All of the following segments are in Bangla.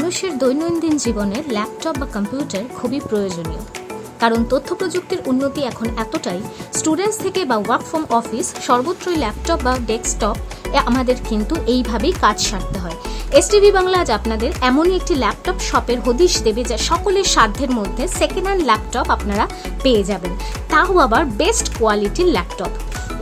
মানুষের দৈনন্দিন জীবনে ল্যাপটপ বা কম্পিউটার খুবই প্রয়োজনীয়। কারণ তথ্য প্রযুক্তির উন্নতি এখন এতটাই, স্টুডেন্টস থেকে বা ওয়ার্ক ফ্রম অফিস সর্বত্রই ল্যাপটপ বা ডেস্কটপ আমাদের কিন্তু এইভাবেই কাজ সারতে হয়। এসটিভি বাংলা আজ আপনাদের এমনই একটি ল্যাপটপ শপের হদিশ দেবে যা সকলের সাধ্যের মধ্যে সেকেন্ড হ্যান্ড ল্যাপটপ আপনারা পেয়ে যাবেন। তাও আবার বেস্ট কোয়ালিটির ল্যাপটপ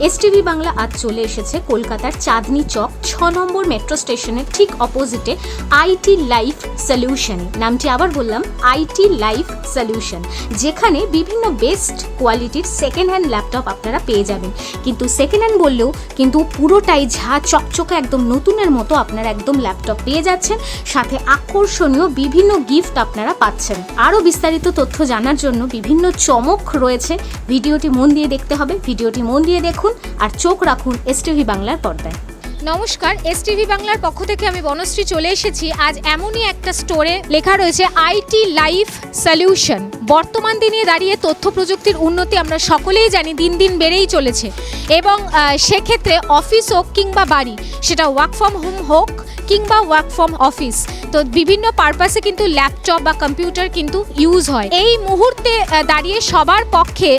এসটিভি বাংলা আজ চলে এসেছে কলকাতার চাঁদনি চক, ছ নম্বর মেট্রো স্টেশনের ঠিক অপোজিটে আইটি লাইফ সলিউশন নামটি আবার বললাম আইটি লাইফ সলিউশন যেখানে বিভিন্ন বেস্ট কোয়ালিটির সেকেন্ড হ্যান্ড ল্যাপটপ আপনারা পেয়ে যাবেন। কিন্তু সেকেন্ড হ্যান্ড বললেও কিন্তু পুরোটাই ঝা চকচকে একদম নতুনের মতো আপনারা একদম ল্যাপটপ পেয়ে যাচ্ছেন। সাথে আকর্ষণীয় বিভিন্ন গিফট আপনারা পাচ্ছেন। আরও বিস্তারিত তথ্য জানার জন্য বিভিন্ন চমক রয়েছে ভিডিওটি মন দিয়ে দেখতে হবে, ভিডিওটি মন দিয়ে দেখুন আর চোখ রাখুন এসটিভি বাংলার পর্দায়। নমস্কার এস টিভি বাংলার পক্ষ থেকে আমি বনশ্রী চলে এসেছি। আজ এমনই একটা স্টোরে লেখা রয়েছে আইটি লাইফ সলিউশন বর্তমান দিনে দাঁড়িয়ে তথ্য প্রযুক্তির উন্নতি আমরা সকলেই জানি, দিন দিন বেড়েই চলেছে। এবং সেক্ষেত্রে অফিস হোক কিংবা বাড়ি, সেটা ওয়ার্ক ফ্রম হোম হোক কিংবা ওয়ার্ক ফ্রম অফিস তো বিভিন্ন পারপাসে কিন্তু ল্যাপটপ বা কম্পিউটার কিন্তু ইউজ হয়। এই মুহূর্তে দাঁড়িয়ে সবার পক্ষে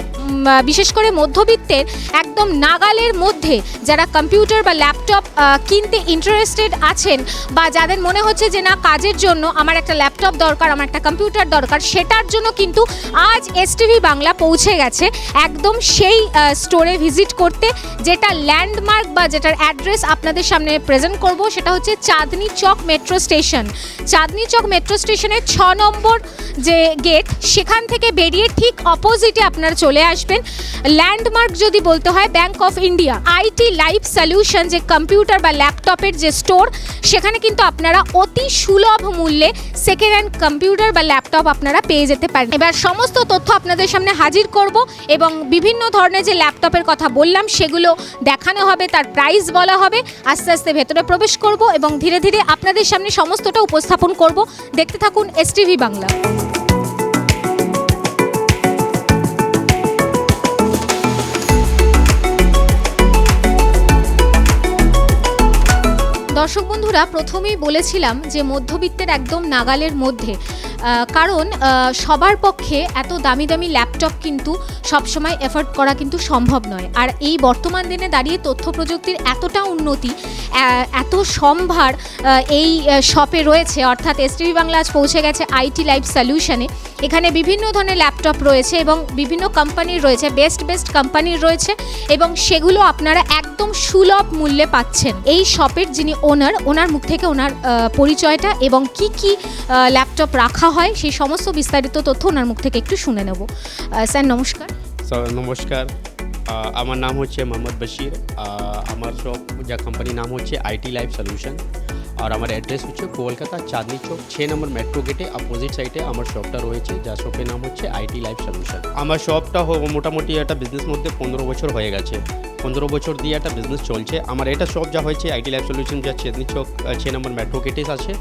বিশেষ করে মধ্যবিত্তের একদম নাগালের মধ্যে যারা কম্পিউটার বা ল্যাপটপ কিনতে ইন্টারেস্টেড আছেন বা যাদের মনে হচ্ছে যে না, কাজের জন্য আমার একটা ল্যাপটপ দরকার, আমার একটা কম্পিউটার দরকার, সেটার জন্য কিন্তু আজ এসটিভি বাংলা পৌঁছে গেছে একদম সেই স্টোরে ভিজিট করতে, যেটা ল্যান্ডমার্ক বা যেটার অ্যাড্রেস আপনাদের সামনে প্রেজেন্ট করব, সেটা হচ্ছে Chandni Chowk metro station Chandni Chowk metro স্টেশনের ছ নম্বর যে গেট সেখান থেকে বেরিয়ে ঠিক অপোজিটে আপনারা চলে আসবেন। ল্যান্ডমার্ক যদি বলতে হয় bank of India IT life solution যে কম্পিউটার বা ল্যাপটপের যে স্টোর, সেখানে কিন্তু আপনারা অতি সুলভ মূল্যে সেকেন্ড হ্যান্ড কম্পিউটার বা ল্যাপটপ আপনারা পেয়ে যেতে পারেন। এবার সমস্ত তথ্য আপনাদের সামনে হাজির করব এবং বিভিন্ন ধরনের যে ল্যাপটপের কথা বললাম, সেগুলো দেখানো হবে, তার প্রাইস বলা হবে। আস্তে আস্তে ভেতরে প্রবেশ করব এবং ধীরে ধীরে আপনাদের সামনে সমস্তটা উপস্থাপন করব। দেখতে থাকুন এসটিভি বাংলা। দর্শক বন্ধুরা, প্রথমেই বলেছিলাম যে মধ্যবিত্তের একদম নাগালের মধ্যে কারণ সবার পক্ষে এত দামি দামি ল্যাপটপ কিন্তু সবসময় এফোর্ড করা কিন্তু সম্ভব নয়। আর এই বর্তমান দিনে দাঁড়িয়ে তথ্য প্রযুক্তির এতটা উন্নতি এত সম্ভার এই শপে রয়েছে, অর্থাৎ এসটিভি বাংলা আজ পৌঁছে গেছে আইটি লাইফ সলিউশনে এখানে বিভিন্ন ধরনের ল্যাপটপ রয়েছে এবং বিভিন্ন কোম্পানির রয়েছে বেস্ট বেস্ট কোম্পানির রয়েছে এবং সেগুলো আপনারা একদম সুলভ মূল্যে পাচ্ছেন। এই শপের যিনি ওনার ওনার মুখ থেকে ওনার পরিচয়টা এবং কি কি ল্যাপটপ রাখা হয় সেই সমস্ত বিস্তারিত তথ্য ওনার মুখ থেকে একটু শুনে নেব। স্যার, নমস্কার। নমস্কার। আমার নাম হচ্ছে মোহাম্মদ বশির। আমার শপ যা কোম্পানির নাম হচ্ছে আইটি লাইফ সলিউশন আর আমার অ্যাড্রেস হচ্ছে কলকাতা চাঁদনি চৌক ছ নম্বর মেট্রো গেটে অপোজিট সাইডে আমার শপটা রয়েছে যা শপের নাম হচ্ছে আইটি লাইফ সলিউশন আমার শপটা মোটামুটি একটা বিজনেস মধ্যে পনেরো বছর হয়ে গেছে। পনেরো বছর দিয়ে একটা বিজনেস চলছে। আমার এটা শপ যা হয়েছে আইটি লাইফ সলিউশন যা চাঁদনি চৌক ছ নম্বর মেট্রো গেটে আছে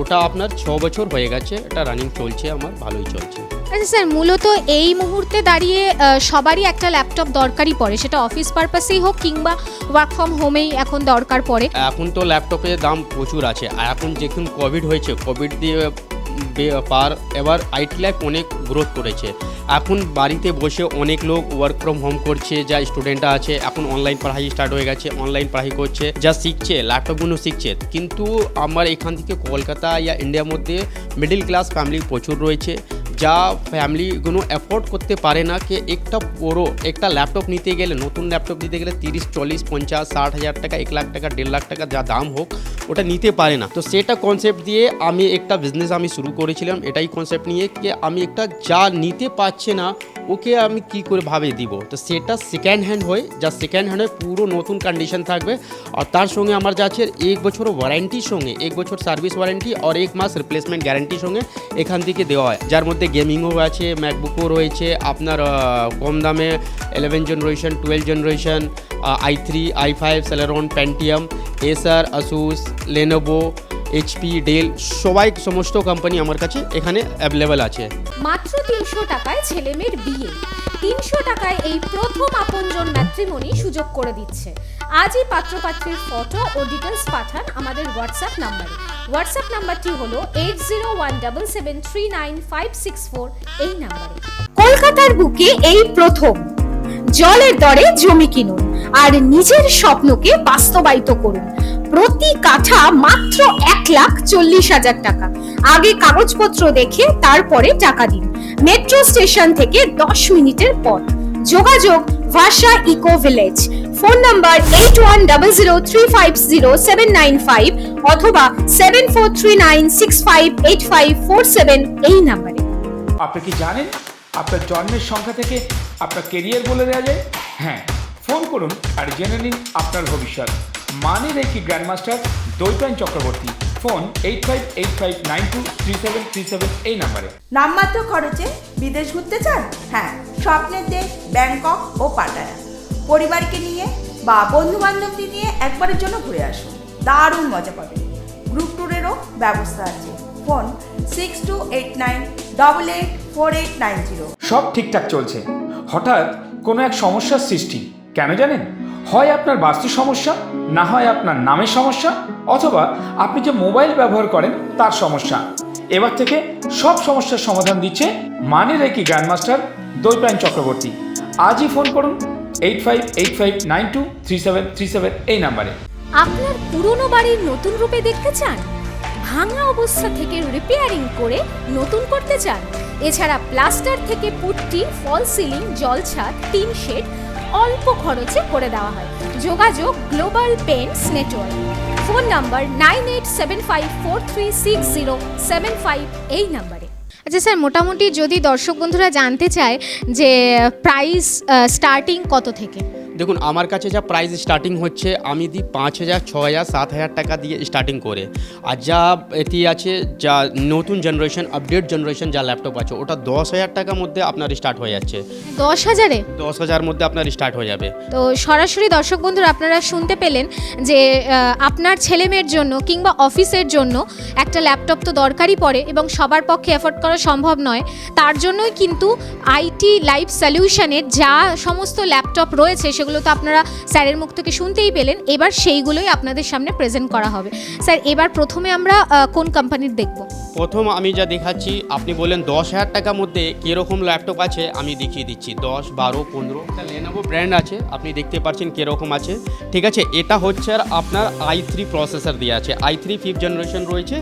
ওটা আপনার ছ বছর হয়ে গেছে এটা রানিং চলছে আমার ভালোই চলছে। আচ্ছা স্যার মূলত এই মুহূর্তে দাঁড়িয়ে সবারই একটা ল্যাপটপ দরকারই পড়ে সেটা অফিস পারপাসেই হোক কিংবা ওয়ার্ক ফ্রম হোমেই এখন দরকার পড়ে। এখন তো ল্যাপটপের দাম প্রচুর আছে আর এখন যখন কোভিড হয়েছে কোভিড দিয়ে পার এবার আইটি লাইফ অনেক গ্রোথ করেছে। এখন বাড়িতে বসে অনেক লোক ওয়ার্ক ফ্রম হোম করছে, যা স্টুডেন্টরা আছে, এখন অনলাইন পড়াই স্টার্ট হয়ে গেছে অনলাইন পড়াই করছে, যা শিখছে ল্যাপটপগুলো শিখছে। কিন্তু আমার এখান থেকে কলকাতা ইয়া ইন্ডিয়ার মধ্যে মিডিল ক্লাস ফ্যামিলি প্রচুর রয়েছে। যা ফ্যামিলিগুলো অ্যাফোর্ড করতে পারে না কে একটা বড়ো একটা ল্যাপটপ নিতে গেলে, নতুন ল্যাপটপ নিতে গেলে তিরিশ, চল্লিশ, পঞ্চাশ, ষাট হাজার টাকা, এক লাখ টাকা, দেড় লাখ টাকা যা দাম হোক, ওটা নিতে পারে না। তো সেটা কনসেপ্ট দিয়ে আমি একটা বিজনেস আমি শুরু করেছিলাম। এটাই কনসেপ্ট নিয়ে কি আমি একটা যা নিতে পারছে না ওকে আমি কি করে ভাবে দিব? তো সেটা সেকেন্ড হ্যান্ড হয়, যা সেকেন্ড হ্যান্ড হয় পুরো নতুন কন্ডিশন থাকবে। আর তার সঙ্গে আমার যা আছে, এক বছর ওয়ারেন্টির সঙ্গে, এক বছর সার্ভিস ওয়ারেন্টি আর এক মাস রিপ্লেসমেন্ট গ্যারান্টির সঙ্গে এখান থেকে দেওয়া হয়। যার মধ্যে গেমিংও আছে ম্যাকবুকও রয়েছে, আপনার কম দামে eleven generation twelve generation i three i five Celeron Pentium Acer Asus Lenovo HP Dell সবাই সমস্ত কোম্পানি আমার কাছে এখানে অ্যাভেলেবেল আছে। মাত্র তিনশো টাকায় ছেলে মেয়ের বিয়ে। তিনশো টাকায় এই প্রথম আপনজন ম্যাট্রিমনি সুযোগ করে দিচ্ছে। আজই পাত্রপাত্রীর ফটো ও ডিটেলস পাঠান আমাদের হোয়াটসঅ্যাপ নাম্বারে হোয়াটসঅ্যাপ নাম্বারটি হলো eight zero one double seven three nine five six four এই নাম্বারে কলকাতার বুকে এই প্রথম। জলের দরে জমি কিনুন আর নিজের স্বপ্নকে বাস্তবায়িত করুন। প্রতি কাঠা মাত্র এক লাখ চল্লিশ হাজার টাকা। আগে কাগজপত্র দেখে তারপরে টাকা দিন। মেট্রো স্টেশন থেকে দশ মিনিটের পথ যোগাযোগ ভাষা eco village. Phone number eight one double zero three five zero seven nine five অথবা seven four three nine six five eight five four seven এই নাম্বারে। আপনি কি জানেন আপনার জন্মের সংখ্যা থেকে আপনার কেরিয়ার বলে দেওয়া যায়? হ্যাঁ ফোন করুন আর জেনে নিন আপনার ভবিষ্যৎ। মানে রেখি grandmaster Dwaipayan Chakraborty. Phone eight five eight five nine two three seven three seven এই নাম্বারে। নামমাত্র খরচে বিদেশ ঘুরতে চান? হ্যাঁ স্বপ্নের দেশ ব্যাংকক ও পাটায়া। পরিবারকে নিয়ে বা বন্ধু বান্ধবদের নিয়ে একবারের জন্য ঘুরে আসুন। দারুণ মজা পাবেন। গ্রুপ ট্যুরেরও ব্যবস্থা আছে। Phone six two eight nine double eight four eight nine zero. সব ঠিকঠাক চলছে। হঠাৎ কোনো এক সমস্যার সৃষ্টি। কেন জানেন? হয় আপনার বাস্তু সমস্যা, না হয় আপনার নামের সমস্যা, অথবা আপনি যে মোবাইল ব্যবহার করেন তার সমস্যা। এবার থেকে সব সমস্যার সমাধান দিচ্ছে মানে রেখি গ্র্যান্ডমাস্টার দৈপায়ন চক্রবর্তী। আজই ফোন করুন eight five eight five nine two three seven three seven এই নাম্বারে। আপনার পুরনো বাড়ির নতুন রূপে দেখতে চান? ভাঙা অবস্থা থেকে রিপেয়ারিং করে নতুন করতে চান? এছাড়া প্লাস্টার থেকে পুট্টি ফল সিলিং জল ছাদ, টিন শেড অল্প খরচে করে দেওয়া হয়। যোগাযোগ global paints network phone number nine eight seven five four three six zero seven five এই নাম্বারে। আচ্ছা স্যার, মোটামুটি যদি দর্শক বন্ধুরা জানতে চায় যে প্রাইস স্টার্টিং কত থেকে? দেখুন আমার কাছে যা প্রাইস স্টার্টিং হচ্ছে আমি দিই পাঁচ হাজার ছ হাজার সাত হাজার টাকা দিয়ে স্টার্টিং করে। আর যা এটি আছে যা নতুন জেনারেশন আপডেট জেনারেশন যা ল্যাপটপ আছে ওটা দশ হাজার টাকার মধ্যে আপনার স্টার্ট হয়ে যাচ্ছে। দশ হাজারে? দশ হাজার মধ্যে আপনার স্টার্ট হয়ে যাবে। তো সরাসরি দর্শক বন্ধুরা আপনারা শুনতে পেলেন যে আপনার ছেলে মেয়ের জন্য কিংবা অফিসের জন্য একটা ল্যাপটপ তো দরকারই পড়ে এবং সবার পক্ষে এফোর্ড করা সম্ভব নয়। তার জন্যই কিন্তু আইটি লাইফ সলিউশনের যা সমস্ত ল্যাপটপ রয়েছে সেগুলো তো আপনারা স্যারের মুখ থেকে শুনতেই পেলেন। এবার সেইগুলোই আপনাদের সামনে প্রেজেন্ট করা হবে। স্যার, এবার প্রথমে আমরা কোন কোম্পানির দেখব? প্রথম আমি যা দেখাচ্ছি, আপনি বললেন দশ হাজার টাকার মধ্যে কীরকম ল্যাপটপ আছে, আমি দেখিয়ে দিচ্ছি। দশ, বারো, পনেরো, একটা লেনোভো ব্র্যান্ড আছে, আপনি দেখতে পাচ্ছেন কীরকম আছে। ঠিক আছে, এটা হচ্ছে আর আপনার আই থ্রি প্রসেসর দিয়ে আছে। আই থ্রি ফিফথ জেনারেশন রয়েছে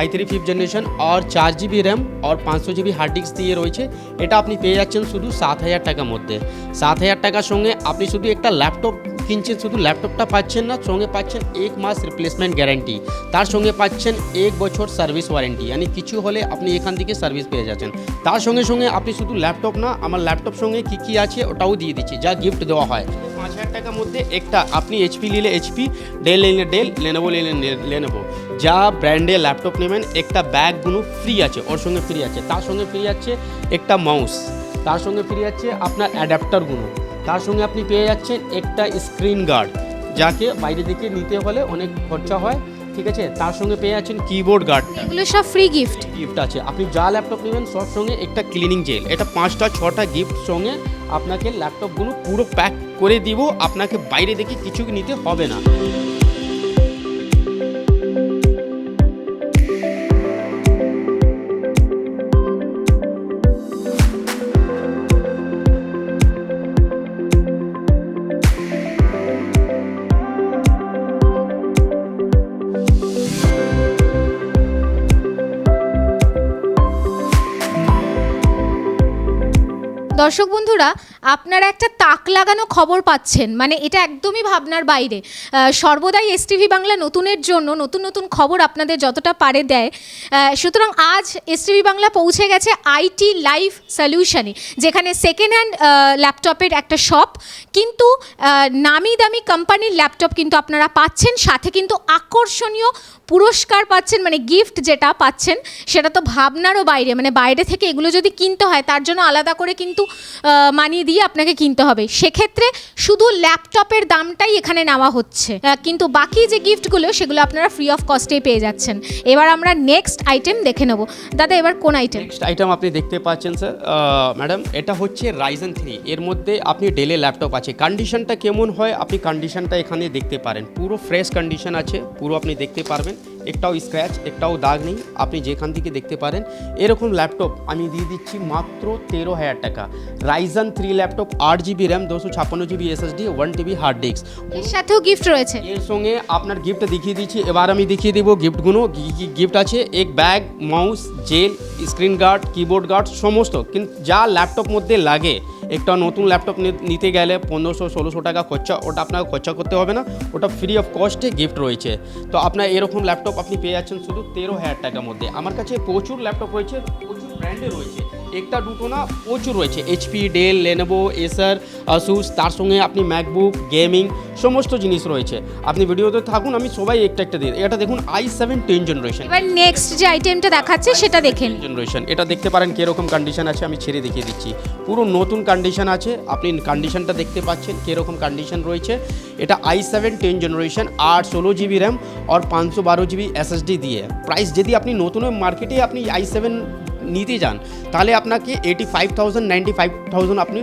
আই থ্রি ফিফথ জেনারেশন আর চার জিবি র্যাম আর পাঁচশো জিবি হার্ড ডিস্ক দিয়ে রয়েছে। এটা আপনি পেয়ে যাচ্ছেন শুধু সাত হাজার টাকার মধ্যে। সাত হাজার টাকার সঙ্গে আপনি শুধু একটা ল্যাপটপ কিনছেন, শুধু ল্যাপটপটা পাচ্ছেন না, সঙ্গে পাচ্ছেন এক মাস রিপ্লেসমেন্ট গ্যারান্টি তার সঙ্গে পাচ্ছেন এক বছর সার্ভিস ওয়ারেন্টি মানে কিছু হলে আপনি এখান থেকে সার্ভিস পেয়ে যাচ্ছেন। তার সঙ্গে সঙ্গে আপনি শুধু ল্যাপটপ না, আমার ল্যাপটপ সঙ্গে কী কী আছে ওটাও দিয়ে দিচ্ছি, যা গিফট দেওয়া হয়। পাঁচ হাজার টাকার মধ্যে একটা আপনি এইচপি নিলে এইচপি ডেল নিলে ডেল লেনোভো নিলে লেনোভো যা ব্র্যান্ডে ল্যাপটপ নেবেন, একটা ব্যাগগুলো ফ্রি আছে, ওর সঙ্গে ফ্রি আছে। তার সঙ্গে ফ্রি আছে একটা মাউস তার সঙ্গে ফ্রি আছে আপনার অ্যাডাপ্টারগুলো তার সঙ্গে আপনি পেয়ে যাচ্ছেন একটা স্ক্রিন গার্ড যাকে বাইরে থেকে নিতে হলে অনেক খরচা হয় ঠিক আছে? তার সঙ্গে পেয়ে যাচ্ছেন কিবোর্ড গার্ড এগুলো সব ফ্রি গিফট গিফট আছে। আপনি যা ল্যাপটপ নেবেন সব সঙ্গে একটা ক্লিনিং জেল এটা পাঁচটা ছটা গিফট সঙ্গে আপনাকে ল্যাপটপগুলো পুরো প্যাক করে দিব। আপনাকে বাইরে দেখে কিছু নিতে হবে না। দর্শক বন্ধুরা, আপনারা একটা তাক লাগানো খবর পাচ্ছেন। মানে এটা একদমই ভাবনার বাইরে। সর্বদাই এস টিভি বাংলা নতুনের জন্য নতুন নতুন খবর আপনাদের যতটা পারে দেয়। সুতরাং আজ এস টিভি বাংলা পৌঁছে গেছে আইটি লাইফ সলিউশনে, যেখানে সেকেন্ড হ্যান্ড ল্যাপটপের একটা শপ কিন্তু নামি দামি কোম্পানির ল্যাপটপ কিন্তু আপনারা পাচ্ছেন, সাথে কিন্তু আকর্ষণীয় পুরস্কার পাচ্ছেন মানে গিফট যেটা পাচ্ছেন, সেটা তো ভাবনারও বাইরে। মানে বাইরে থেকে এগুলো যদি কিনতে হয়, তার জন্য আলাদা করে কিন্তু মানিয়ে দিয়ে আপনাকে কিনতে হবে। সেক্ষেত্রে শুধু ল্যাপটপের দামটাই এখানে নেওয়া হচ্ছে। কিন্তু বাকি যে গিফটগুলো সেগুলো আপনারা ফ্রি অফ কস্টেই পেয়ে যাচ্ছেন। এবার আমরা নেক্সট আইটেম দেখে নেব। দাদা, এবার কোন আইটেম নেক্সট আইটেম আপনি দেখতে পাচ্ছেন স্যার ম্যাডাম এটা হচ্ছে রাইজেন থ্রি এর মধ্যে আপনি ডেলে ল্যাপটপ আছে। কন্ডিশনটা কেমন হয়, আপনি কন্ডিশনটা এখানে দেখতে পারেন। পুরো ফ্রেশ কন্ডিশন আছে, পুরো আপনি দেখতে পারবেন। একটাও স্ক্র্যাচ একটাও দাগ নেই। আপনি যেখান থেকে দেখতে পারেন এরকম ল্যাপটপ আমি দিয়ে দিচ্ছি মাত্র তেরো হাজার টাকা। রাইজন থ্রি ল্যাপটপ আট জিবি র্যাম দুশো ছাপ্পান্ন GB SSD one TB hard disk এর সাথেও গিফট রয়েছে। এর সঙ্গে আপনার গিফট দেখিয়ে দিচ্ছি। এবার আমি দেখিয়ে দেবো গিফটগুলো গিফট আছে? এক bag mouse gel screen guard keyboard guard সমস্ত। কিন্তু যা ল্যাপটপ মধ্যে লাগে একটা নতুন ল্যাপটপ নিতে গেলে পনেরোশো, ষোলোশো টাকা খরচা, ওটা আপনাকে খরচা করতে হবে না। ওটা ফ্রি অফ কস্টে গিফট রয়েছে। তো আপনার এরকম ল্যাপটপ আপনি পেয়ে যাচ্ছেন শুধু তেরো হাজার টাকার মধ্যে। আমার কাছে প্রচুর ল্যাপটপ রয়েছে, প্রচুর ব্র্যান্ডে রয়েছে। একটা দুটো না প্রচুর রয়েছে HP Dell Lenovo Acer Asus তার সঙ্গে আপনি ম্যাকবুক গেমিং সমস্ত জিনিস রয়েছে আপনি ভিডিওতে থাকুন আমি সবাই একটা একটা দিই এটা দেখুন আই সেভেন টেন জেনারেশন এবার নেক্সট যে আইটেমটা দেখাচ্ছে সেটা দেখেন। জেনারেশন এটা দেখতে পারেন কীরকম কন্ডিশন আছে আমি ছেড়ে দেখিয়ে দিচ্ছি। পুরো নতুন কন্ডিশন আছে। আপনি কন্ডিশনটা দেখতে পাচ্ছেন কীরকম কন্ডিশন রয়েছে। এটা আই সেভেন টেন জেনারেশন আট ষোলো জিবি র্যাম আর পাঁচশো বারো জিবি এসএসডি দিয়ে। প্রাইস যদি আপনি নতুন মার্কেটে আপনি আই সেভেন নিতে যান, তাহলে আপনাকে eighty five thousand ninety five thousand আপনি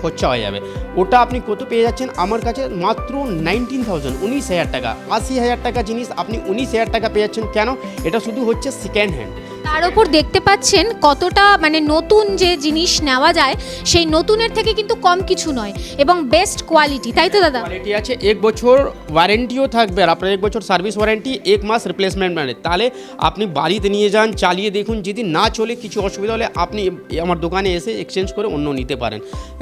খরচা হয়ে যাবে। ওটা আপনি কত পেয়ে যাচ্ছেন? আমার কাছে মাত্র নাইনটিন থাউজেন্ড উনিশ হাজার টাকা। আশি হাজার টাকা জিনিস আপনি উনিশ হাজার টাকা পেয়ে যাচ্ছেন। কেন? এটা শুধু হচ্ছে সেকেন্ড হ্যান্ড তার উপর দেখতে পাচ্ছেন কতটা মানে নতুন যে জিনিস নেওয়া যায়, সেই নতুনের থেকে কিন্তু কম কিছু নয় এবং বেস্ট কোয়ালিটি তাই তো দাদা? কোয়ালিটি আছে, এক বছর ওয়ারেন্টিও থাকবে আর আপনার এক বছর সার্ভিস ওয়ারেন্টি এক মাস রিপ্লেসমেন্ট মানে। তাহলে আপনি বাড়িতে নিয়ে যান, চালিয়ে দেখুন, যদি না চলে কিছু অসুবিধা হলে আপনি আমার দোকানে এসে এক্সচেঞ্জ করে অন্য নিতে পারেন।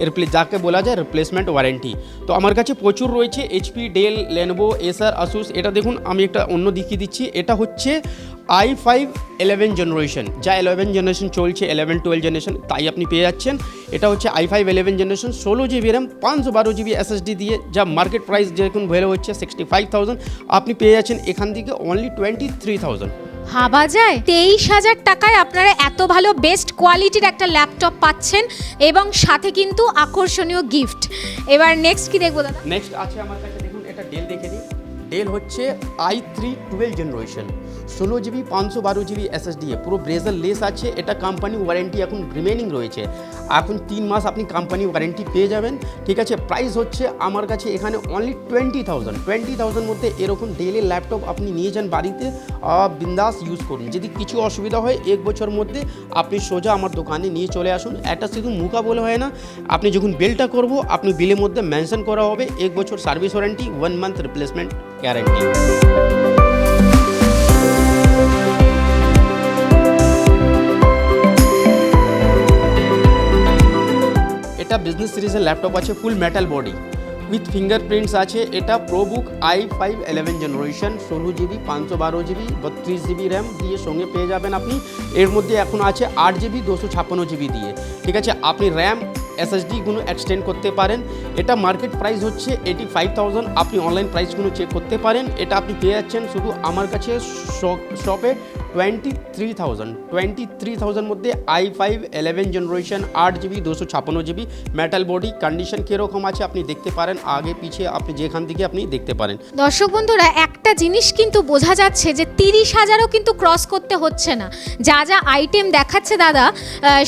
রিপ্লে যাকে বলা যায় রিপ্লেসমেন্ট ওয়ারেন্টি তো আমার কাছে প্রচুর রয়েছে HP Dell Lenovo Acer Asus এটা দেখুন, আমি একটা অন্য দেখিয়ে দিচ্ছি। এটা হচ্ছে আই ফাইভ ইলেভেন জেনারেশন যা ইলেভেন জেনারেশন চলছে ইলেভেন টুয়েলভ জেনারেশন তাই আপনি পেয়ে যাচ্ছেন। এটা হচ্ছে আই ফাইভ ইলেভেন জেনারেশন ষোলো জিবি র্যাম পাঁচশো বারো জিবি এসএসডি দিয়ে যা মার্কেট প্রাইস যেরকম ভ্যালু হচ্ছে সিক্সটি ফাইভ থাউজেন্ড আপনি পেয়ে যাচ্ছেন এখান থেকে অনলি টোয়েন্টি থ্রি থাউজেন্ড ভাবা যায়? তেইশ হাজার টাকায় আপনারা এত ভালো বেস্ট কোয়ালিটির একটা ল্যাপটপ পাচ্ছেন এবং সাথে কিন্তু আকর্ষণীয় গিফট এবার নেক্সট কি দেখব দাদা? নেক্সট আছে আমার কাছে দেখুন এটা ডেল দেখে দিই। ডেল হচ্ছে আই থ্রি টুয়েলভ জেনারেশন ষোলো জিবি পাঁচশো বারো জিবি এসএসডি পুরো ব্রেজার লেস আছে, এটা কোম্পানি ওয়ারেন্টি এখন রিমেনিং রয়েছে। এখন তিন মাস আপনি কোম্পানি ওয়ারেন্টি পেয়ে যাবেন। ঠিক আছে প্রাইস হচ্ছে আমার কাছে এখানে only twenty thousand twenty thousand মধ্যে এরকম ডেলি ল্যাপটপ আপনি নিয়ে যান বাড়িতে বিন্দাস ইউজ করুন। যদি কিছু অসুবিধা হয়, এক বছর মধ্যে আপনি সোজা আমার দোকানে নিয়ে চলে আসুন। এটা শুধু মুখা বলে হয় না, আপনি যখন বিলটা করব, আপনি বিলের মধ্যে মেনশন করা হবে, এক বছর service warranty one month replacement guarantee. এটা বিজনেস সিরিজের ল্যাপটপ আছে full metal body with fingerprints আছে, এটা ProBook i five eleven generation ষোলো জিবি পাঁচশো বারো জিবি বত্রিশ জিবি র্যাম দিয়ে সঙ্গে পেয়ে যাবেন আপনি। এর মধ্যে এখন আছে আট জিবি দুশো ছাপ্পান্ন জিবি দিয়ে। ঠিক আছে, আপনি র্যাম এসএসডিগুলো এক্সটেন্ড করতে পারেন। এটা মার্কেট প্রাইস হচ্ছে এইটি ফাইভ থাউজেন্ড আপনি অনলাইন প্রাইসগুলো চেক করতে পারেন। এটা আপনি পেয়ে যাচ্ছেন শুধু আমার কাছে শপে twenty three thousand twenty three thousand মধ্যে আই ফাইভ ইলেভেন জেনারেশন আট জিবি দুশো ছাপ্পান্ন জিবি মেটাল বডি কন্ডিশন কীরকম আছে আপনি দেখতে পারেন। আগে পিছিয়ে আপনি যেখান থেকে আপনি দেখতে পারেন। দর্শক বন্ধুরা, একটা জিনিস কিন্তু বোঝা যাচ্ছে যে তিরিশ হাজারও কিন্তু ক্রস করতে হচ্ছে না। যা যা আইটেম দেখাচ্ছে দাদা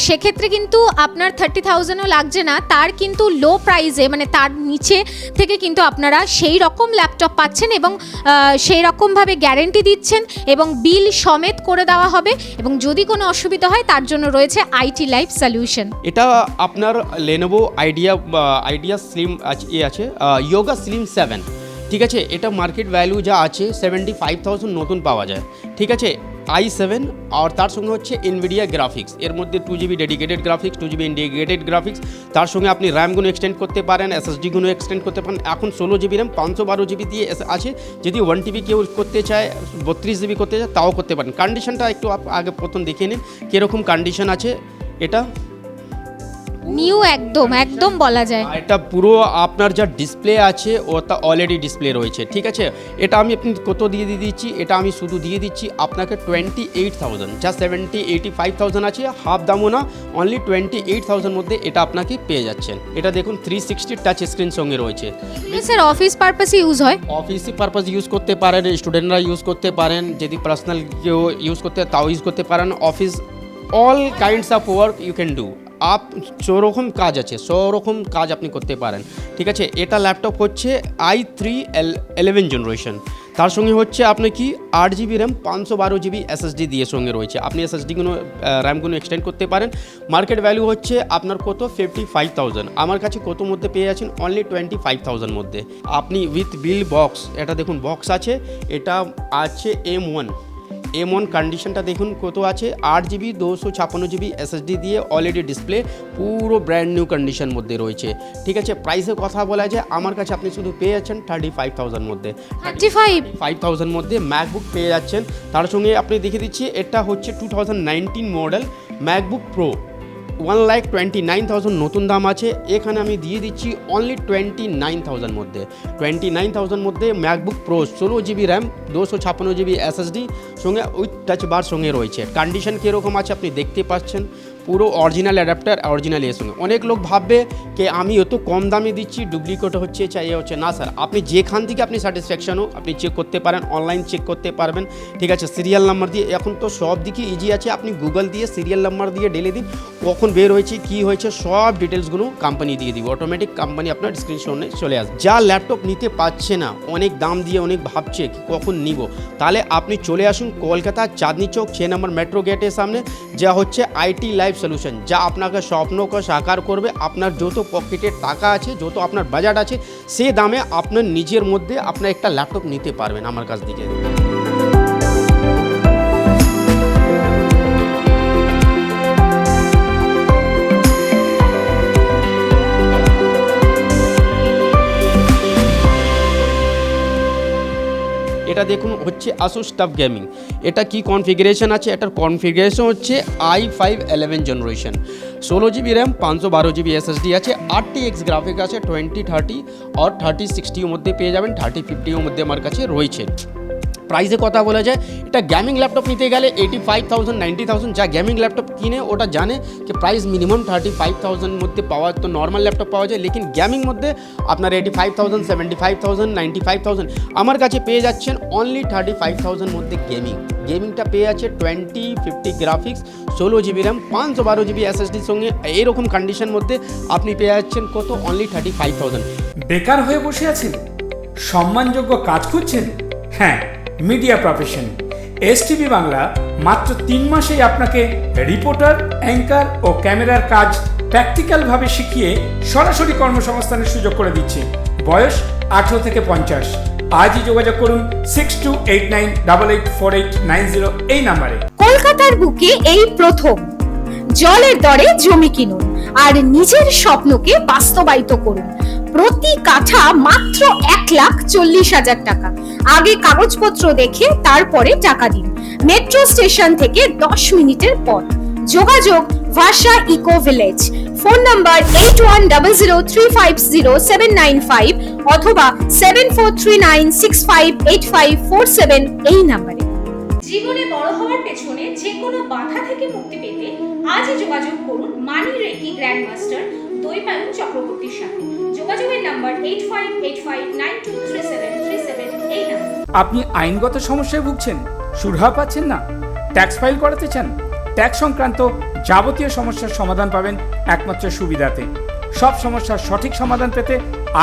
সেক্ষেত্রে কিন্তু আপনার থার্টি থাউজেন্ডও লাগছে না, তার কিন্তু লো প্রাইসে মানে তার নিচে থেকে কিন্তু আপনারা সেই রকম ল্যাপটপ পাচ্ছেন এবং সেই রকমভাবে গ্যারেন্টি দিচ্ছেন এবং বিল সমেত করে দেওয়া হবে এবং যদি কোনো অসুবিধা হয়, তার জন্য রয়েছে আইটি লাইফ সলিউশন এটা আপনার লেনোভো আইডিয়া আইডিয়া স্লিম এ আছে ইয়োগা স্লিম সেভেন ঠিক আছে? এটা মার্কেট ভ্যালু যা আছে সেভেন্টি ফাইভ থাউজেন্ড নতুন পাওয়া যায়, ঠিক আছে? আই সেভেন আর তার সঙ্গে হচ্ছে ইনভিডিয়া গ্রাফিক্স এর মধ্যে two GB dedicated graphics two GB indicated graphics তার সঙ্গে আপনি র্যামগুলো এক্সটেন্ড করতে পারেন এসএসডিগুলো এক্সটেন্ড করতে পারেন। এখন ষোলো জিবি র্যাম পাঁচশো বারো জিবি দিয়ে আছে। যদি ওয়ান টিবি কেউ করতে চায়, বত্রিশ জিবি করতে চায়, তাও করতে পারেন। কন্ডিশনটা একটু আগে প্রথম দেখে নিন, কীরকম কন্ডিশন আছে এটা। নিউ একদম একদম বলা যায়। এটা পুরো আপনার যা ডিসপ্লে আছে ওটা অলরেডি ডিসপ্লে রয়েছে ঠিক আছে? এটা আমি আপনি কত দিয়ে দিয়ে দিচ্ছি? এটা আমি শুধু দিয়ে দিচ্ছি আপনাকে টোয়েন্টি এইট থাউজেন্ড যা সেভেন্টি এইটি ফাইভ থাউজেন্ড আছে হাফ দামও না অনলি টোয়েন্টি এইট থাউজেন্ড মধ্যে এটা আপনাকে পেয়ে যাচ্ছেন। এটা দেখুন থ্রি সিক্সটি টাচ স্ক্রিন সঙ্গে রয়েছে। স্যার অফিস পারপাসে ইউজ হয়। অফিসি পারপাস ইউজ করতে পারেন স্টুডেন্টরা ইউজ করতে পারেন যদি পার্সোনাল কেউ ইউজ করতে তাও ইউজ করতে পারেন। Office all kinds of work you can do up রকম কাজ আছে রকম কাজ আপনি করতে পারেন। ঠিক আছে, এটা ল্যাপটপ হচ্ছে i three L eleven generation তার সঙ্গে হচ্ছে আপনি কি আট জিবি র্যাম পাঁচশো বারো জিবি এসএসডি দিয়ে সঙ্গে রয়েছে। আপনি এসএসডিগুলো র্যামগুলো এক্সটেন্ড করতে পারেন। মার্কেট ভ্যালু হচ্ছে আপনার কত? ফিফটি ফাইভ থাউজেন্ড আমার কাছে কত মধ্যে পেয়ে যাচ্ছেন? অনলি টোয়েন্টি ফাইভ থাউজেন্ড মধ্যে। আপনি উইথ বিল বক্স এটা দেখুন বক্স আছে, এটা আছে এম ওয়ান এম ওয়ান কন্ডিশনটা দেখুন কত আছে আট জিবি দুশো ছাপ্পান্ন জিবি এসএসডি দিয়ে অলরেডি ডিসপ্লে পুরো ব্র্যান্ড নিউ কন্ডিশন মধ্যে রয়েছে। ঠিক আছে প্রাইসের কথা বলা যায় আমার কাছে আপনি শুধু পেয়ে যাচ্ছেন থার্টি ফাইভ থাউজেন্ড মধ্যে। থার্টি ফাইভ ফাইভ থাউজেন্ড মধ্যে ম্যাকবুক পেয়ে যাচ্ছেন। তার সঙ্গে আপনি দেখে দিচ্ছি এটা হচ্ছে two thousand nineteen model MacBook pro one lakh twenty nine thousand নতুন দাম আছে। এখানে আমি দিয়ে দিচ্ছি অনলি টোয়েন্টি নাইন থাউজেন্ড মধ্যে। টোয়েন্টি নাইন থাউজেন্ড মধ্যে ম্যাকবুক প্রো ষোলো জিবি র্যাম দুশো ছাপ্পান্ন জিবি এসএসডি সঙ্গে উইথ টাচ বার সঙ্গে রয়েছে। কন্ডিশন কীরকম আছে আপনি দেখতে পাচ্ছেন। পুরো অরিজিনাল অ্যাডাপ্টার, অরিজিনাল এর সঙ্গে অনেক লোক ভাববে যে আমি এত কম দামে দিচ্ছি, ডুপ্লিকেট হচ্ছে, চাই হচ্ছে। না স্যার, আপনি যেখান থেকে আপনি স্যাটিসফ্যাকশন আপনি চেক করতে পারেন অনলাইন চেক করতে পারবেন। ঠিক আছে সিরিয়াল নাম্বার দিয়ে এখন তো সব দিকে ইজি আছে। আপনি গুগল দিয়ে সিরিয়াল নাম্বার দিয়ে ডেলে দিন কখন বের হয়েছে, কী হয়েছে, সব ডিটেলসগুলো কোম্পানি দিয়ে দিবে। অটোমেটিক কোম্পানি আপনার স্ক্রিনশনে চলে আসবে। যা ল্যাপটপ নিতে পারছে না, অনেক দাম দিয়ে অনেক ভাবছে কখন নিব। তাহলে আপনি চলে আসুন কলকাতা চাঁদনি চৌক ছ নম্বর মেট্রো গেটের সামনে, যা হচ্ছে আইটি লাইফ সলিউশন যা আপনাকে স্বপ্নকে সাকার করবে, আপনার যত পকেটের টাকা আছে, যত আপনার বাজেট আছে, সে দামে আপনার নিজের মধ্যে আপনার একটা ল্যাপটপ নিতে পারবেন আমার কাছ থেকে। এটা দেখুন হচ্ছে আসুস টাফ গেমিং এটা কি কনফিগারেশন আছে? এটার কনফিগারেশন হচ্ছে আই ফাইভ এলেভেন জেনারেশন ষোলো জিবি র্যাম পাঁচশো বারো জিবি এসএসডি আছে আটটি এক্স গ্রাফিক আছে টোয়েন্টি থার্টি আর থার্টি সিক্সটির মধ্যে পেয়ে যাবেন থার্টি ফিফটির মধ্যে আমার কাছে রয়েছে। প্রাইসে কথা বলা যায়। এটা গেমিং ল্যাপটপ নিতে গেলে eighty five thousand ninety thousand যা গেমিং ল্যাপটপ কিনে ওটা জানে যে price minimum thirty five thousand মধ্যে পাওয়া, তো নর্মাল ল্যাপটপ পাওয়া যায়। লেকিন গেমিং মধ্যে আপনার eighty five thousand seventy five thousand ninety five thousand আমার কাছে পেয়ে যাচ্ছেন অনলি থার্টি ফাইভ থাউজেন্ড মধ্যে গেমিং গেমিংটা পেয়ে যাচ্ছে টোয়েন্টি ফিফটি গ্রাফিক্স ষোলো জিবি র্যাম পাঁচশো বারো জিবি এসএসডির সঙ্গে এইরকম কন্ডিশন মধ্যে আপনি পেয়ে যাচ্ছেন কত? অনলি থার্টি ফাইভ থাউজেন্ড বেকার হয়ে বসে আছেন? সম্মানযোগ্য কাজ খুঁজছেন হ্যাঁ মিডিয়া প্রফেশন এস বাংলা মাত্র তিন মাসেই আপনাকে রিপোর্টার অ্যাঙ্কার ও ক্যামেরার কাজ প্র্যাকটিক্যালভাবে শিখিয়ে সরাসরি কর্মসংস্থানের সুযোগ করে দিচ্ছে। বয়স আঠেরো থেকে পঞ্চাশ। আজই যোগাযোগ করুন six two eight nine double eight four eight nine zero এই নাম্বারে। কলকাতার বুকে এই প্রথম। জলের দরে জমি কিনুন। আর নিজের স্বপ্নকে বাস্তবায়িত করুন। প্রতি কাঠা মাত্র এক লাখ চল্লিশ হাজার টাকা। আগে কাগজপত্র দেখে তারপরে টাকা দিন। মেট্রো স্টেশন থেকে দশ মিনিটের পথ। যোগাযোগ ভাষা eco village. Phone number eight one double zero three five zero seven nine five অথবা seven four three nine six five eight five four seven এই নাম্বারে। জীবনে বড় হওয়ার পেছনে যে কোনো বাধা থেকে মুক্তি পেতে আজই যোগাযোগ করুন মানি রেকি গ্র্যান্ড দৈপায়ন চক্রবর্তীর সাথে। যোগাযোগের number eight five eight five nine two three seven three seven এই নাম্বার আপনি আইনগত সমস্যায় ভুগছেন, সুরাহা পাচ্ছেন না ট্যাক্স ফাইল করাতে চান ট্যাক্স সংক্রান্ত যাবতীয় সমস্যার সমাধান পাবেন একমাত্র সুবিধাতে। সব সমস্যার সঠিক সমাধান পেতে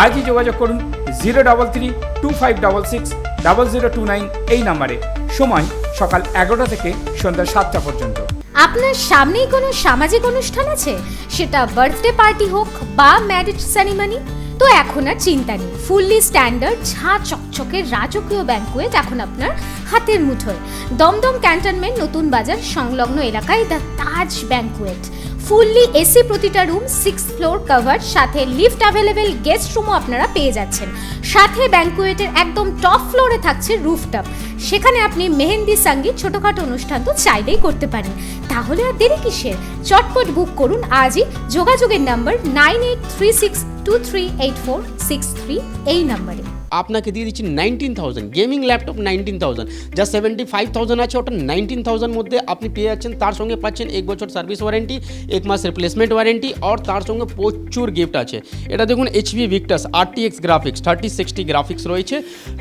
আজই যোগাযোগ করুন zero double three two five double six double zero two nine এই নাম্বারে। সময় সকাল এগারোটা থেকে সন্ধ্যা সাতটা পর্যন্ত। আপনার সামনেই কোনো সামাজিক অনুষ্ঠান আছে? সেটা বার্থডে পার্টি হোক বা ম্যারেজ সেরিমনি তো এখন আর চিন্তা নেই। ফুললি স্ট্যান্ডার্ড ঝাঁ চকচকে রাজকীয় ব্যাঙ্কুয়েট এখন আপনার হাতের মুঠোয়। দমদম ক্যান্টনমেন্ট নতুন বাজার সংলগ্ন এলাকায় the Taj banquet fully AC প্রতিটা রুম সিক্স ফ্লোর কভার সাথে লিফট অ্যাভেলেবেল গেস্ট রুমও আপনারা পেয়ে যাচ্ছেন। সাথে ব্যাঙ্কুয়েটের একদম টপ ফ্লোরে থাকছে রুফটপ সেখানে আপনি মেহেন্দি সংগীত ছোটোখাটো অনুষ্ঠান তো চাইলেই করতে পারেন। তাহলে আর দেরি কিসের? চটপট বুক করুন আজই। যোগাযোগের number nine eight three six two three eight four six three এই নাম্বারে আপনাকে দিয়ে দিচ্ছি nineteen thousand gaming laptop nineteen thousand যা সেভেন্টি ফাইভ থাউজেন্ড আছে, ওটা নাইনটিন থাউজেন্ড মধ্যে আপনি পেয়ে যাচ্ছেন। তার সঙ্গে পাচ্ছেন এক বছর সার্ভিস ওয়ারেন্টি এক মাস রিপ্লেসমেন্ট ওয়ারেন্টি আর তার সঙ্গে প্রচুর গিফট আছে। এটা দেখুন HP Victus RTX graphics thirty sixty graphics রয়েছে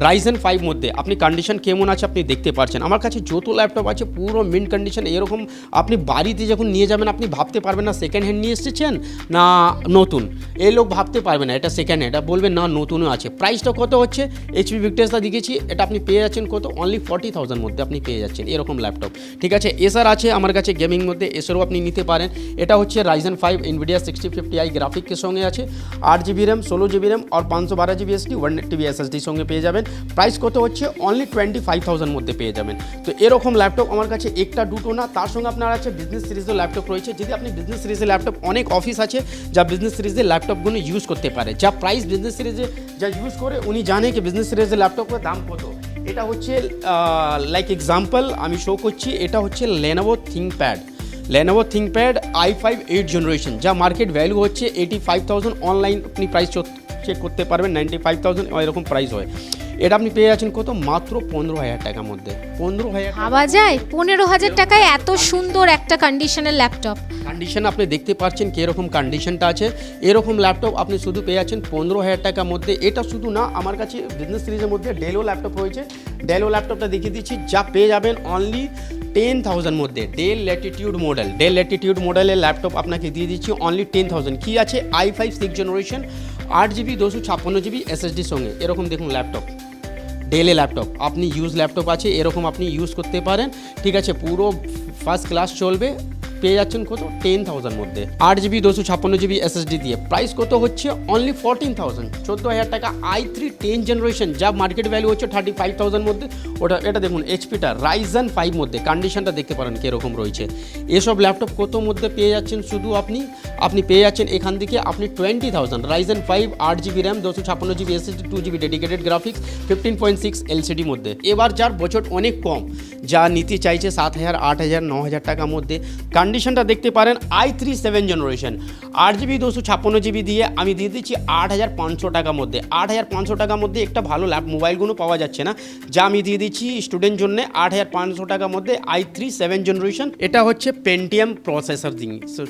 রাইজেন ফাইভ মধ্যে। আপনি কন্ডিশন কেমন আছে আপনি দেখতে পাচ্ছেন আমার কাছে যত ল্যাপটপ আছে, পুরো মিন কন্ডিশন এরকম। আপনি বাড়িতে যখন নিয়ে যাবেন, আপনি ভাবতে পারবেন না সেকেন্ড হ্যান্ড নিয়ে এসেছেন না নতুন। এই লোক ভাবতে পারবে না, এটা সেকেন্ড হ্যান্ড এটা বলবেন, না, নতুনও আছে। প্রাইসটা কত হচ্ছে এইচপি ভিক্টাসটা দেখেছি এটা আপনি পেয়ে যাচ্ছেন কত? অনলি ফর্টি থাউজেন্ড মধ্যে আপনি পেয়ে যাচ্ছেন, এরকম ল্যাপটপ ঠিক আছে এসার আছে আমার কাছে গেমিং মধ্যে এসারও আপনি নিতে পারেন। এটা হচ্ছে Ryzen five Nvidia sixty fifty i গ্রাফিকের সঙ্গে আছে। আট জিবি র্যাম ষোলো জিবি র্যাম আর পাঁচশো বারো জিবি এসডি ওয়ান টিভি এসএসডির সঙ্গে পেয়ে যাবেন। প্রাইস কত হচ্ছে? অনলি টোয়েন্টি ফাইভ থাউজেন্ড মধ্যে পেয়ে যাবেন। তো এরকম ল্যাপটপ আমার কাছে একটা দুটো না, তার সঙ্গে আপনার আছে বিজনেস সিরিজের ল্যাপটপ রয়েছে। যদি আপনি বিজনেস সিরিজের ল্যাপটপ অনেক অফিস আছে যা বিজনেস সিরিজের ল্যাপটপগুলো ইউজ করতে পারে। যা প্রাইস বিজনেস সিরিজে যা ইউজ করে, উনি জানে কি বিজনেস সিরিজের ল্যাপটপের দাম কত। এটা হচ্ছে লাইক এক্সাম্পল আমি শো করছি, এটা হচ্ছে Lenovo ThinkPad Lenovo ThinkPad i five eight generation যা মার্কেট ভ্যালু হচ্ছে এইটি ফাইভ থাউজেন্ড অনলাইন আপনি প্রাইস চেক করতে পারবেন নাইনটি ফাইভ থাউজেন্ড এরকম প্রাইস হয়। এটা আপনি পেয়ে যাচ্ছেন কত? মাত্র পনেরো হাজার টাকার মধ্যে। পনেরো হাজার ভাবা যায় পনেরো হাজার টাকায় এত সুন্দর একটা কন্ডিশনের ল্যাপটপ কন্ডিশন আপনি দেখতে পাচ্ছেন কীরকম কন্ডিশনটা আছে। এরকম ল্যাপটপ আপনি শুধু পেয়ে যাচ্ছেন পনেরো হাজার টাকার মধ্যে। এটা শুধু না আমার কাছে বিজনেস সিরিজের মধ্যে ডেলো ল্যাপটপ রয়েছে। ডেলো ল্যাপটপটা দেখিয়ে দিচ্ছি যা পেয়ে যাবেন অনলি টেন থাউজেন্ড মধ্যে। Dell Latitude model Dell Latitude মডেলের ল্যাপটপ আপনাকে দিয়ে দিচ্ছি অনলি টেন থাউজেন্ড কী আছে? আই ফাইভ সিক্স জেনারেশন আট জিবি দুশো ছাপ্পান্ন জিবি এসএসডির সঙ্গে। এরকম দেখুন ল্যাপটপ ডেলে ল্যাপটপ আপনি ইউজ ল্যাপটপ আছে, এরকম আপনি ইউজ করতে পারেন। ঠিক আছে, পুরো ফার্স্ট ক্লাস চলবে। পেয়ে যাচ্ছেন কত? টেন থাউজেন্ড মধ্যে। আট জিবি দুশো ছাপ্পান্ন জিবি এসএসডি দিয়ে। প্রাইস কত হচ্ছে? অনলি ফোরটিন থাউজেন্ড চোদ্দ হাজার টাকা আই থ্রি টেন জেনারেশন যা মার্কেট ভ্যালু হচ্ছে থার্টি ফাইভ থাউজেন্ড মধ্যে। ওটা, এটা দেখুন এইচপিটা রাইজান ফাইভ মধ্যে। কন্ডিশনটা দেখতে পারেন কীরকম রয়েছে। এসব ল্যাপটপ কত মধ্যে পেয়ে যাচ্ছেন শুধু আপনি? আপনি পেয়ে যাচ্ছেন এখান থেকে আপনি টোয়েন্টি থাউজেন্ড রাইজেন ফাইভ আট জিবি র্যাম দুশো ছাপ্পান্ন GB SSD two GB dedicated graphics fifteen point six LCD মধ্যে। এবার যার বছর অনেক কম, যা নিতে চাইছে সাত হাজার, আট হাজার ন হাজার টাকার মধ্যে। কন্ডিশনটা দেখতে পারেন আই থ্রি সেভেন জেনারেশন আট জিবি, দুশো ছাপ্পান্ন জিবি দিয়ে আমি দিয়ে দিচ্ছি আট হাজার পাঁচশো টাকার মধ্যে। আট হাজার পাঁচশো টাকার মধ্যে একটা ভালো ল্যাপ মোবাইলগুলো পাওয়া যাচ্ছে না, যা আমি দিয়ে দিচ্ছি স্টুডেন্ট জন্য আট হাজার পাঁচশো টাকার মধ্যে আই থ্রি সেভেন জেনারেশন এটা হচ্ছে পেন্টিএম প্রসেসর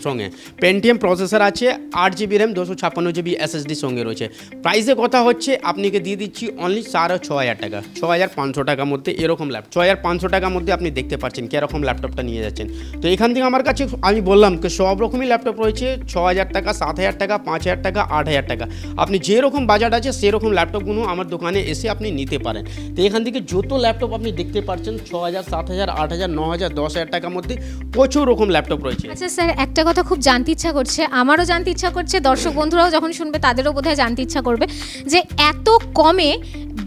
সঙ্গে। পেন্টিএম প্রসেসর আছে, আট জিবি র্যাম দুশো ছাপ্পান্ন জিবি এসএসডির সঙ্গে রয়েছে। প্রাইসে কথা হচ্ছে, আপনাকে দিয়ে দিচ্ছি অনলি সাড়ে ছ হাজার টাকা, ছ হাজার পাঁচশো টাকার মধ্যে এরকম ল্যাপ, ছ হাজার পাঁচশো টাকার মধ্যে আপনি দেখতে পাচ্ছেন কীরকম ল্যাপটপটা নিয়ে যাচ্ছেন। তো এখান থেকে আমার কাছে, আমি বললাম সব রকমই ল্যাপটপ রয়েছে, ছ হাজার টাকা সাত হাজার টাকা পাঁচ হাজার টাকা আট হাজার টাকা। আপনি যেরকম বাজার আছে সেরকম ল্যাপটপগুলো আমার দোকানে এসে আপনি নিতে পারেন। তো এখান থেকে যত ল্যাপটপ আপনি দেখতে পাচ্ছেন ছ হাজার সাত হাজার আট হাজার ন হাজার দশ হাজার টাকার মধ্যে প্রচুর রকম ল্যাপটপ রয়েছে। আচ্ছা স্যার একটা কথা খুব জানতে ইচ্ছা করছে আমারও জানতে ইচ্ছা করছে দর্শক বন্ধুরাও যখন শুনবে তাদেরও বোধহয় জানতে ইচ্ছা করবে যে এত কমে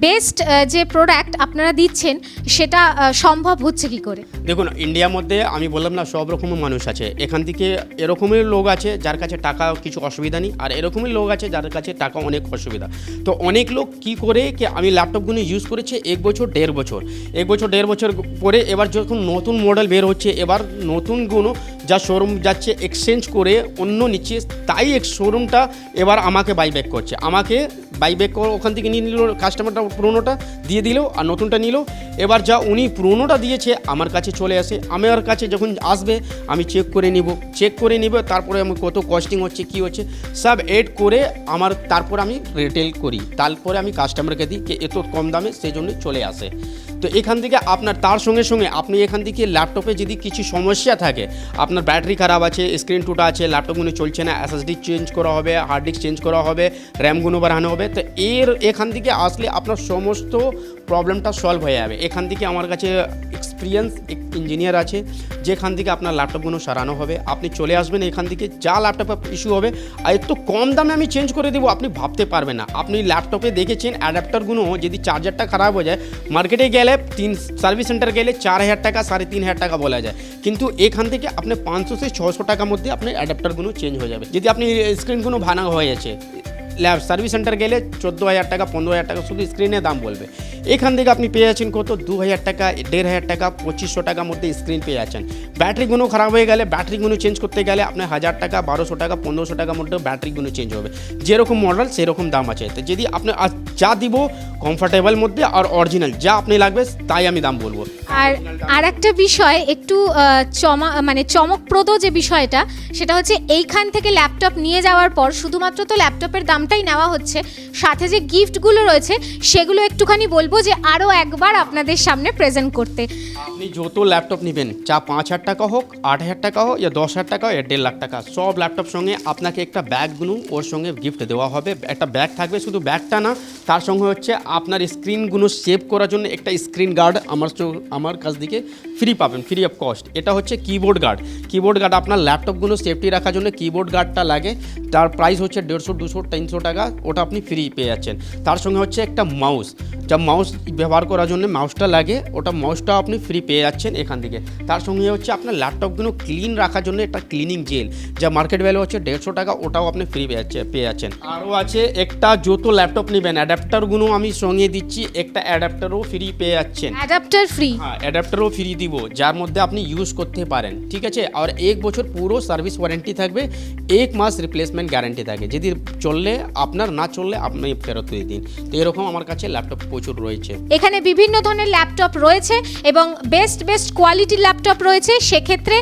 বেস্ট যে প্রোডাক্ট আপনারা দিচ্ছেন সেটা সম্ভব হচ্ছে কি করে? দেখুন ইন্ডিয়ার মধ্যে আমি বললাম না সব রকমের মানুষ আছে। এখান থেকে এরকমই লোক আছে যার কাছে টাকা কিছু অসুবিধা নেই। আর এরকমই লোক আছে যাদের কাছে টাকা অনেক অসুবিধা। তো অনেক লোক কি করে কি আমি ল্যাপটপগুলো ইউজ করেছি এক বছর, দেড় বছর। এক বছর, দেড় বছর পরে এবার যখন নতুন মডেল বের হচ্ছে, এবার নতুনগুলো যা শোরুম যাচ্ছে এক্সচেঞ্জ করে অন্য নিচ্ছে, তাই এক শোরুমটা এবার আমাকে বাইব্যাক করছে। আমাকে বাইব্যাক ওখান থেকে নিয়ে নিল কাস্টমারটা পুরোনোটা দিয়ে দিল আর নতুনটা নিল। এবার যা উনি পুরোনোটা দিয়েছে, আমার কাছে চলে আসে। আমার কাছে যখন আসবে, আমি চেক করে নিব। চেক করে নিব, তারপরে আমি কত কস্টিং হচ্ছে, কি হচ্ছে, সব এড করে আমার, তারপর আমি রিটেল করি। তারপরে আমি কাস্টমারকে দিই এত কম দামে সেই জন্য চলে আসে। তো এখান থেকে আপনার তার সঙ্গে সঙ্গে আপনি এখান থেকে ল্যাপটপে যদি কিছু সমস্যা থাকে, আপনার ব্যাটারি খারাপ আছে স্ক্রিন টুটা আছে ল্যাপটপগুলো চলছে না এসএসডি চেঞ্জ করা হবে হার্ড ডিস্ক চেঞ্জ করা হবে র্যামগুলো বাড়ানো হবে, তো এর এখান থেকে আসলে আপনার সমস্ত প্রবলেমটা সলভ হয়ে যাবে। এখান থেকে আমার কাছে এক্সপিরিয়েন্স ইঞ্জিনিয়ার আছে, যেখান থেকে আপনার ল্যাপটপগুলো সারানো হবে। আপনি চলে আসবেন এখান থেকে, যা ল্যাপটপে ইস্যু হবে, আর এত কম দামে আমি চেঞ্জ করে দেবো, আপনি ভাবতে পারবেন না। আপনি ল্যাপটপে দেখেছেন অ্যাডাপ্টারগুলো যদি চার্জারটা খারাপ হয়ে যায় মার্কেটে গেলে তিন সার্ভিস সেন্টার গেলে চার হাজার টাকা, সাড়ে তিন হাজার টাকা বলা যায়। কিন্তু এখান থেকে আপনি পাঁচশো থেকে ছশো টাকার মধ্যে আপনার অ্যাডাপ্টারগুলো চেঞ্জ হয়ে যাবে। যদি আপনি স্ক্রিনগুলো ভাঙা হয়ে যাচ্ছে ল্যাব সার্ভিস সেন্টার গেলে চোদ্দ হাজার টাকা, পনেরো হাজার টাকা শুধু স্ক্রিনে দাম বলবে। এখান থেকে আপনি পেয়ে যাচ্ছেন কত? দু হাজার টাকা, দেড় হাজার টাকা, পঁচিশশো টাকার মধ্যে স্ক্রিন পেয়ে যাচ্ছেন। ব্যাটারিগুলো খারাপ হয়ে গেলে ব্যাটারিগুলো চেঞ্জ করতে গেলে আপনার হাজার টাকা, বারোশো টাকা, পনেরোশো টাকার মধ্যে ব্যাটারিগুলো চেঞ্জ হবে। যেরকম মডেল সেরকম দাম আছে। তো যদি আপনি যা দিব কমফোর্টেবল মধ্যে আর অরিজিনাল যা আপনি লাগবে, তাই আমি দাম বলব। আর আর একটা বিষয় একটু চমা মানে চমকপ্রদ যে বিষয়টা সেটা হচ্ছে এইখান থেকে ল্যাপটপ নিয়ে যাওয়ার পর শুধুমাত্র তো ল্যাপটপের দামটাই নেওয়া হচ্ছে সাথে যে গিফটগুলো রয়েছে সেগুলো একটুখানি বলব যে আরও একবার আপনাদের সামনে প্রেজেন্ট করতে। আপনি যত ল্যাপটপ নেবেন চা পাঁচ হাজার টাকা হোক আট হাজার টাকা হোক ইয়া দশ হাজার টাকা হোক, ইয়া দেড় লাখ টাকা সব ল্যাপটপ সঙ্গে আপনাকে একটা ব্যাগগুলো ওর সঙ্গে গিফট দেওয়া হবে। একটা ব্যাগ থাকবে শুধু ব্যাগটা না তার সঙ্গে হচ্ছে আপনার স্ক্রিনগুলো সেভ করার জন্য একটা স্ক্রিন গার্ড আমার সঙ্গে- আমার কাছ থেকে ফ্রি পাবেন ফ্রি অফ কস্ট এটা হচ্ছে কিবোর্ড গার্ড কিবোর্ড গার্ড আপনার ল্যাপটপগুলো সেফটি রাখার জন্য কিবোর্ড গার্ডটা লাগে। তার প্রাইস হচ্ছে দেড়শো, দুশো, তিনশো টাকা। ওটা আপনি ফ্রি পেয়ে যাচ্ছেন। তার সঙ্গে হচ্ছে একটা মাউস যা মাউস ব্যবহার করার জন্য মাউসটা লাগে। ওটা মাউসটা আপনি ফ্রি পেয়ে যাচ্ছেন এখান থেকে। তার সঙ্গে হচ্ছে আপনার ল্যাপটপগুলো ক্লিন রাখার জন্য একটা ক্লিনিং জেল যা মার্কেট ভ্যালু হচ্ছে দেড়শো টাকা, ওটাও আপনি ফ্রি পেয়ে যাচ্ছে, পেয়ে যাচ্ছেন। আরও আছে একটা যত ল্যাপটপ নেবেন। অ্যাডাপ্টারগুলো আমি সঙ্গে দিচ্ছি। একটা অ্যাডাপ্টারও ফ্রি পেয়ে যাচ্ছেন। অ্যাডাপ্টার ফ্রি অ্যাডাপ্টারও ফ্রি দিব, যার মধ্যে আপনি ইউজ করতে পারেন, ঠিক আছে? আর এক বছর পুরো সার্ভিস ওয়ারেন্টি থাকবে, এক মাস রিপ্লেসমেন্ট গ্যারান্টি থাকে। যদি চললে, আপনার না চললে, আপনি ফেরত দিয়ে দিন। তো এরকম আমার কাছে ল্যাপটপ প্রচুর রয়েছে। এখানে বিভিন্ন ধরনের ল্যাপটপ রয়েছে এবং বেস্ট বেস্ট কোয়ালিটির ল্যাপটপ রয়েছে। সেক্ষেত্রে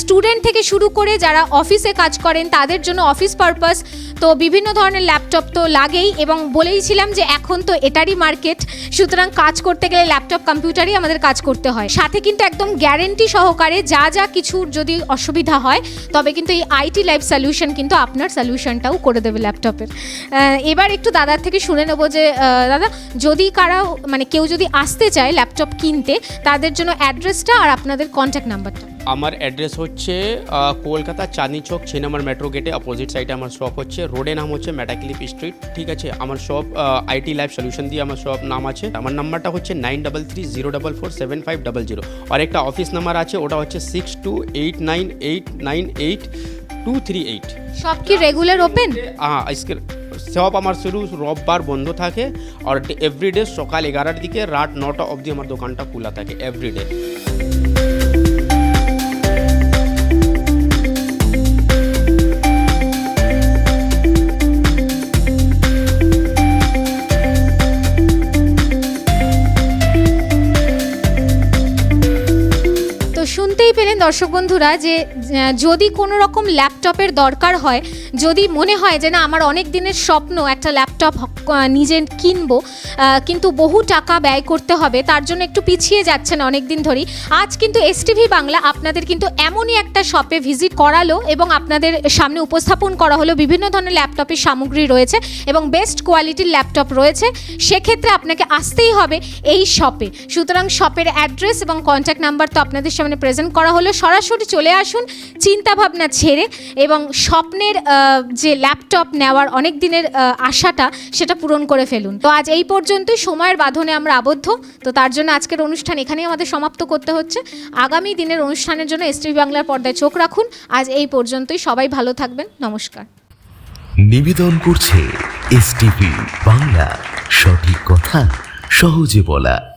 স্টুডেন্ট থেকে শুরু করে যারা অফিসে কাজ করেন, তাদের জন্য অফিস পারপাস তো বিভিন্ন ধরনের ল্যাপটপ তো লাগেই এবং বলেইছিলাম যে এখন তো এটারই মার্কেট সুতরাং কাজ করতে গেলে ল্যাপটপ কম্পিউটারই আমাদের কাজ করতে হয়। সাথে কিন্তু একদম গ্যারেন্টি সহকারে যা যা কিছুর যদি অসুবিধা হয়, তবে কিন্তু এই আইটি লাইফ সলিউশন কিন্তু আপনার সলিউশনটাও করে দেবে ল্যাপটপের এবার একটু দাদার থেকে শুনে নেব যে দাদা, যদি কারা মানে কেউ যদি আসতে চায় ল্যাপটপ কিনতে, তাদের জন্য অ্যাড্রেসটা আর আপনাদের কন্ট্যাক্ট নাম্বারটা আমার অ্যাড্রেস হচ্ছে কলকাতা চাঁদনি চক ছ নম্বর মেট্রো গেটে অপোজিট সাইডে আমার শপ হচ্ছে। রোডের নাম হচ্ছে মেটাক্লিপ স্ট্রিট ঠিক আছে? আমার শপ আইটি লাইফ সলিউশন দিয়ে আমার শপ নাম আছে। আমার নাম্বারটা হচ্ছে nine double three zero double four seven five double zero আর একটা অফিস নাম্বার আছে ওটা হচ্ছে six two eight nine eight nine eight two three eight সব কি রেগুলার ওপেন হ্যাঁ আজকে সব আমার শুরু রোববার বন্ধ থাকে আর এভরিডে সকাল এগারোটার দিকে রাত নটা অবধি আমার দোকানটা খোলা থাকে এভরিডে শুনতেই পেলেন দর্শক বন্ধুরা যে যদি কোনো রকম ল্যাপটপের দরকার হয়, যদি মনে হয় যে না, আমার অনেক দিনের স্বপ্ন একটা ল্যাপটপ নিজে কিনবো কিন্তু বহু টাকা ব্যয় করতে হবে, তার জন্য একটু পিছিয়ে যাচ্ছেন অনেক দিন ধরেই। আজ কিন্তু এসটিভি বাংলা আপনাদের কিন্তু এমনই একটা শপে ভিজিট করালো এবং আপনাদের সামনে উপস্থাপন করা হলো বিভিন্ন ধরনের ল্যাপটপের সামগ্রী রয়েছে এবং বেস্ট কোয়ালিটির ল্যাপটপ রয়েছে। সেক্ষেত্রে আপনাকে আসতেই হবে এই শপে। সুতরাং শপের অ্যাড্রেস এবং কন্ট্যাক্ট নাম্বার তো আপনাদের সামনে প্রেজেন্ট হলো। সরাসরি চলে আসুন চিন্তা ভাবনা ছেড়ে এবং স্বপ্নের যে ল্যাপটপ নেওয়ার অনেক দিনের আশাটা সেটা পূরণ করে ফেলুন। তো আজ এই পর্যন্তই। সময়ের বাঁধনে আমরা আবদ্ধ। তো তার জন্য আজকের অনুষ্ঠান এখানেই আমাদের সমাপ্ত করতে হচ্ছে। আগামী দিনের অনুষ্ঠানের জন্য এসটিভি বাংলার পর্দায় চোখ রাখুন। আজ এই পর্যন্তই। সবাই ভালো থাকবেন। নমস্কার। নিবেদন করছে এস বাংলা। সঠিক কথা সহজে বলা।